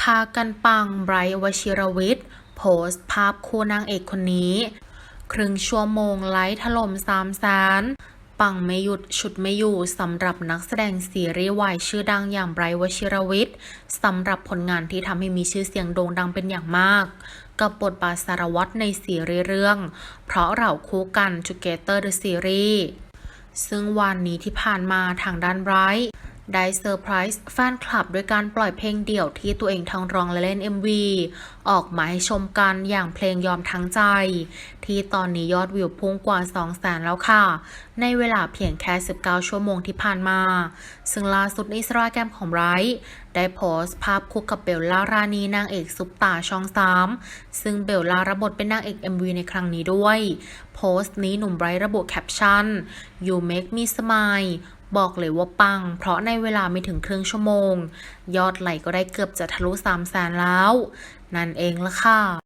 พากันปังไบรท์วชิรวิทย์ โพสต์ภาพคู่นางเอกคนนี้ ครึ่งชั่วโมงไลฟ์ถล่มสามแสนปังไม่หยุดฉุดไม่อยู่สำหรับนักแสดงซีรีส์วายชื่อดังอย่างไบรท์วชิรวิทย์สำหรับผลงานที่ทำให้มีชื่อเสียงโด่งดังเป็นอย่างมาก กับบทบาทสารวัตรในซีรีส์เรื่อง เพราะเราคู่กัน Together the Series ซึ่งวันนี้ที่ผ่านมาทางด้านไบรท์ ได้เซอร์ไพรส์แฟนคลับด้วยการปล่อยเพลงเดี่ยวที่ตัวเองทั้งร้องและเล่น MV ออกมาให้ชมกันอย่างเพลงยอมทั้งใจ ที่ตอนนี้ยอดวิวพุ่งกว่า 2 แสนแล้วค่ะ ในเวลาเพียงแค่ 19 ชั่วโมงที่ผ่านมา ซึ่งล่าสุดในอิสตาแกรมของไบรท์ได้โพสต์ภาพคู่กับเบลล่ารานีนางเอกซุปตาช่อง3ซึ่งเบลล่ารับบทเป็นนางเอก MV ในครั้งนี้ด้วย โพสต์นี้หนุ่มไบรท์ระบุแคปชั่น You make me smile บอกเลยว่าปัง เพราะในเวลาไม่ถึงครึ่งชั่วโมง ยอดไหลก็ได้เกือบจะทะลุ3 0 0แสนแล้ว นั่นเองละค่ะ